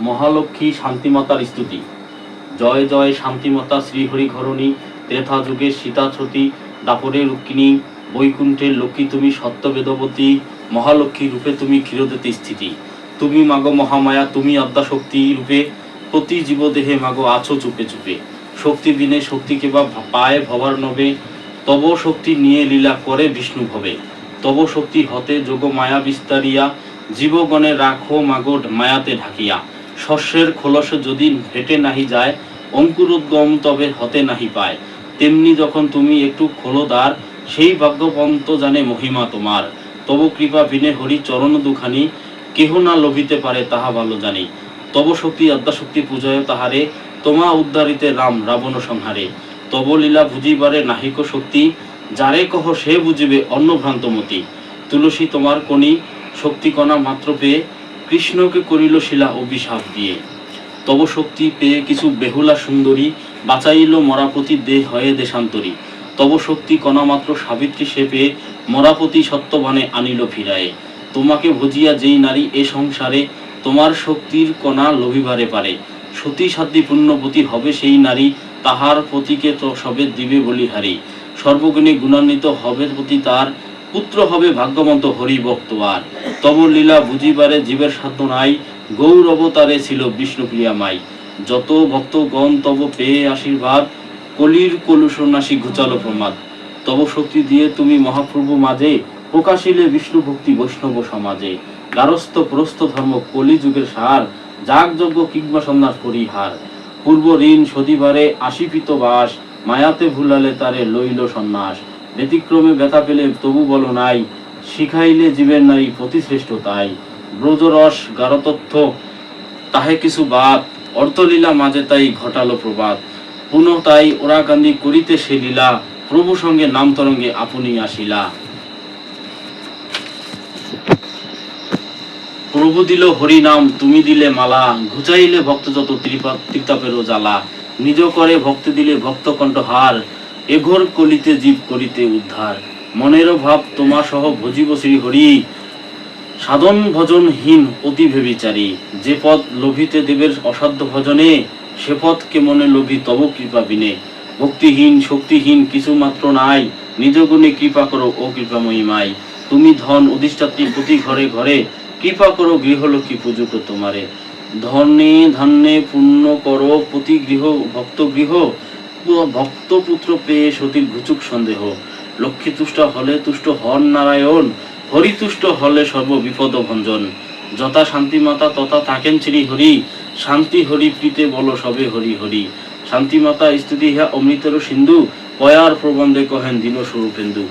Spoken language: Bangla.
মহালক্ষ্মী শান্তিমাতার স্তুতি। জয় জয় শান্তিমাতা শ্রীহরি ঘরণী ত্রেথা যুগে সীতাছতি দাপরে রুক্মিণী বৈকুণ্ঠের লক্ষ্মী তুমি সত্য বেদবতী মহালক্ষ্মী রূপে তুমি ক্ষীরোদতে স্থিতি। তুমি মাগো মহামায়া, তুমি আদ্যাশক্তি রূপে, প্রতি জীবদেহে মাগো আছো চুপে চুপে। শক্তি বিনে শক্তিকে বা পায় ভবার নবে, তব শক্তি নিয়ে লীলা করে বিষ্ণু ভবে। তব শক্তি হতে যোগ মায়া বিস্তারিয়া, জীবগণে রাখো মাগো মায়াতে ঢাকিয়া। শস্যের খোলস যদি ভেটে নাহি যায় অঙ্কুরোদ্গম তবে হতে নাহি পায়। তেমনি যখন তুমি একটু খোলদার, সেই ভাগ্যপন্ত জানে মহিমা তোমার। তব কৃপা বিনে হরি চরণ দুখানি, কেহ না লভিতে পারে তাহা ভালো জানি। তব শক্তি আদ্যাশক্তি পূজয় তাহারে, তোমা উদ্ধারিতে রাম রাবণ সংহারে। তব লীলা বুঝিবারে নাহিক শক্তি, যারে কহ সে বুঝিবে অন্য ভ্রান্তমতি তুলসী তোমার কণি, শক্তিকণা মাত্র পেয়ে কৃষ্ণকে করিল শিলা অভিশাপ দিয়ে। তব শক্তি পেয়ে কিছু বেহুলা সুন্দরী বাঁচাইল মরাপতি দেহ হয়ে দেশান্তরী। তব শক্তি কণা মাত্র সাবিত্রী সে পেয়ে মরাপতি সত্যবানে আনিল ফিরায়ে। তোমাকে ভজিয়া যেই নারী এ সংসারে, তোমার শক্তির কণা লভিবারে পারে। সতী সাধ্যী পুণ্যবতী হবে সেই নারী, তাহার পতিকে তো সবে দিবে বলিহারি। সর্বগুণে গুণান্বিত হবে প্রতি তার পুত্র হবে ভাগ্যবন্ত হরি ভক্ত আর তব লীলা বুঝিবারে জীবের সাধ্য নাই, গৌর অবতারে ছিল বিষ্ণুপ্রিয়া মাই। যত ভক্তগণ তব পেয়ে আশীর্বাদ, কলির কলুষনাশী ঘুচালো প্রমাদ। তব শক্তি দিয়ে তুমি মহাপ্রভু মাঝে প্রকাশিলে বিষ্ণু ভক্তি বৈষ্ণব সমাজে। গারস্থ প্রস্থ ধর্ম কলিযুগের সার যাগযজ্ঞ কিংবা সন্ন্যাস পরিহার। পূর্ব ঋণ সদিবারে আশিপিত বাস, মায়াতে ভুলালে তারে লইল সন্ন্যাস। ব্যতিক্রমে ব্যথা পেলে তবু বলো নাই, শিখাইলে জীবের নারী প্রতিশ্রেষ্ঠ তাই ব্রজরস, গারতথ্য, তাহে কিছু বাদ, অর্থলীলা মাঝে তাই ঘটালো প্রবাদ। পুনঃ তাই ওরা কান্দি করিতে সে লীলা, প্রভু সঙ্গে নাম তরঙ্গে আপনি আসিলা। প্রভু দিল হরি নাম, তুমি দিলে মালা, ঘুচাইলে ভক্ত যত ত্রিপা ত্রিতাপেরও জ্বালা। নিজ করে ভক্তি দিলে ভক্ত কণ্ঠহার এঘোর কলিতে জীব করিতে উদ্ধার। মনেরও ভাব তোমা সহ ভজিব শ্রী হরি। সাধন ভজনহীন অতি ভেবিচারী যে পথ লোভিতে দেবের অসাধ্য ভজনে, সে পথকে মনে লোভী তব কৃপা বিনে। ভক্তিহীন, শক্তিহীন কিছু মাত্র নাই। নিজ গুণে কৃপা করো ও কৃপাময়ী মাই। তুমি ধন অধিষ্ঠাত্রী প্রতি ঘরে ঘরে, কৃপা করো গৃহলক্ষ্মী পুজুক তোমারে। ধনে ধান্যে পূর্ণ করো প্রতি গৃহ ভক্ত গৃহ ভক্ত পুত্র পেয়ে সতীর ঘুচুক সন্দেহ। লক্ষ্মী তুষ্ট হলে তুষ্ট হন নারায়ণ, হরিতুষ্ট হলে সর্ব বিপদ ভঞ্জন। যথা শান্তি মাতা তথা থাকেন শ্রী হরি শান্তি হরি প্রীতে বলো সবে হরি হরি। শান্তি মাতা স্তুতি হ্যা অমৃতের সিন্ধু, পয়ার প্রবন্ধে কহেন দিন স্বরূপেন্দু